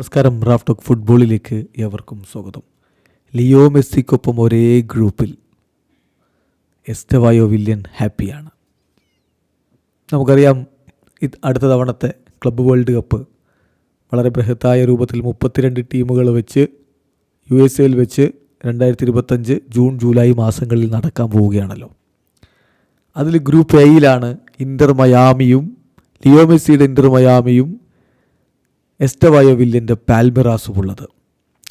നമസ്കാരം റാഫ്റ്റോക്ക് ഫുട്ബോളിലേക്ക് ഏവർക്കും സ്വാഗതം. ലിയോ മെസ്സിക്കൊപ്പം ഒരേ ഗ്രൂപ്പിൽ എസ്റ്റവായോ വില്യൻ ഹാപ്പിയാണ്. നമുക്കറിയാം അടുത്ത തവണത്തെ ക്ലബ്ബ് വേൾഡ് കപ്പ് വളരെ ബൃഹത്തായ രൂപത്തിൽ മുപ്പത്തിരണ്ട് ടീമുകൾ വെച്ച് യു എസ് എയിൽ വെച്ച് രണ്ടായിരത്തി ഇരുപത്തഞ്ച് ജൂൺ ജൂലൈ മാസങ്ങളിൽ നടക്കാൻ പോവുകയാണല്ലോ. അതിൽ ഗ്രൂപ്പ് എയിലാണ് ഇന്റർ മയാമിയും ലിയോ മെസ്സിയുടെ ഇന്റർ മയാമിയും എസ്റ്റവായ വില്യന്റെ പാൽമിറാസും ഉള്ളത്.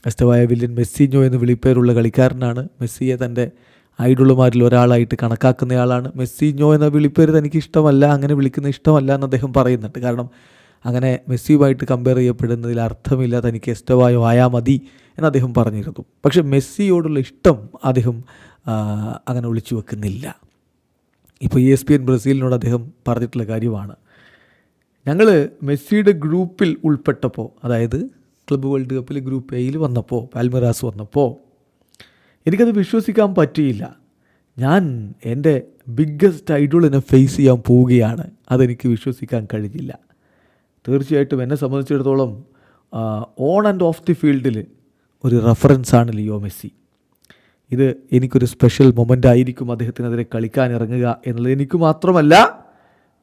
എസ്റ്റവായ വില്യൻ മെസ്സിഞ്ഞോ എന്ന് വിളിപ്പേരുള്ള കളിക്കാരനാണ്. മെസ്സിയെ തന്റെ ഐഡളുമാരിൽ ഒരാളായിട്ട് കണക്കാക്കുന്നയാളാണ് മെസ്സിഞ്ഞോ എന്ന വിളിപ്പേര് തനിക്ക് ഇഷ്ടമല്ല അങ്ങനെ വിളിക്കുന്ന ഇഷ്ടമല്ല എന്ന് അദ്ദേഹം പറയുന്നുണ്ട്. കാരണം അങ്ങനെ മെസ്സിയുമായിട്ട് കമ്പയർ ചെയ്യപ്പെടുന്നതിൽ അർത്ഥമില്ല തനിക്ക് എസ്റ്റവായോ ആയാൽ മതി എന്ന് അദ്ദേഹം പറഞ്ഞിരുന്നു. പക്ഷേ മെസ്സിയോടുള്ള ഇഷ്ടം അദ്ദേഹം അങ്ങനെ ഒളിച്ചു വെക്കുന്നില്ല. ഇപ്പോൾ ഇ എസ് പി എൻ ബ്രസീലിനോട് അദ്ദേഹം പറഞ്ഞിട്ടുള്ള കാര്യമാണ്. ഞങ്ങൾ മെസ്സിയുടെ ഗ്രൂപ്പിൽ ഉൾപ്പെട്ടപ്പോൾ അതായത് ക്ലബ്ബ് വേൾഡ് കപ്പിൽ ഗ്രൂപ്പ് എയിൽ വന്നപ്പോൾ പാൽമറാസ് വന്നപ്പോൾ എനിക്കത് വിശ്വസിക്കാൻ പറ്റിയില്ല. ഞാൻ എന്റെ ബിഗ്ഗസ്റ്റ് ഐഡോളിനെ ഫേസ് ചെയ്യാൻ പോവുകയാണ്. അതെനിക്ക് വിശ്വസിക്കാൻ കഴിഞ്ഞില്ല. തീർച്ചയായിട്ടും എന്നെ സംബന്ധിച്ചിടത്തോളം ഓൺ ആൻഡ് ഓഫ് ദി ഫീൽഡിൽ ഒരു റെഫറൻസാണ് ലിയോ മെസ്സി. ഇത് എനിക്കൊരു സ്പെഷ്യൽ മൊമെന്റ് ആയിരിക്കും അദ്ദേഹത്തിനെതിരെ കളിക്കാൻ ഇറങ്ങുക എന്നുള്ളത് എനിക്ക് മാത്രമല്ല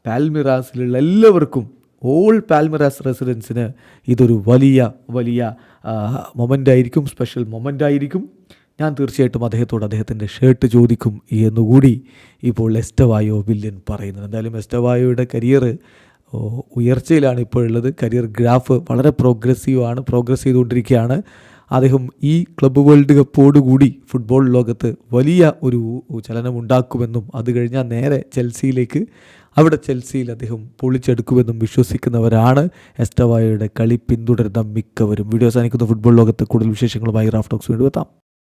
പാൽമിറാസിലുള്ള എല്ലാവർക്കും ഓൾ പാൽമിറാസ് റെസിഡൻസിന് ഇതൊരു വലിയ വലിയ മൊമെന്റ് ആയിരിക്കും സ്പെഷ്യൽ മൊമെന്റ് ആയിരിക്കും. ഞാൻ തീർച്ചയായിട്ടും അദ്ദേഹത്തോട് അദ്ദേഹത്തിന്റെ ഷർട്ട് ചോദിക്കും എന്നുകൂടി ഇപ്പോൾ എസ്റ്റവായോ വില്യൻ പറയുന്നത്. എന്തായാലും എസ്റ്റവായോയുടെ കരിയർ ഉയർച്ചയിലാണ് ഇപ്പോഴുള്ളത്. കരിയർ ഗ്രാഫ് വളരെ പ്രോഗ്രസീവാണ് പ്രോഗ്രസ് ചെയ്തുകൊണ്ടിരിക്കുകയാണ്. അദ്ദേഹം ഈ ക്ലബ്ബ് വേൾഡ് കപ്പോടുകൂടി ഫുട്ബോൾ ലോകത്ത് വലിയ ഒരു ചലനമുണ്ടാക്കുമെന്നും അത് കഴിഞ്ഞാൽ നേരെ ചെൽസിയിലേക്ക് അവിടെ ചെൽസിയിൽ അദ്ദേഹം പൊളിച്ചെടുക്കുമെന്നും വിശ്വസിക്കുന്നവരാണ്. എസ്റ്റവായയുടെ കളി പിന്തുടരുന്ന മിക്കവരും. വീഡിയോ സാധിക്കുന്ന ഫുട്ബോൾ ലോകത്ത് കൂടുതൽ വിശേഷങ്ങളുമായി റാഫ്റ്റോക്സ് വീണ്ടും എത്താം.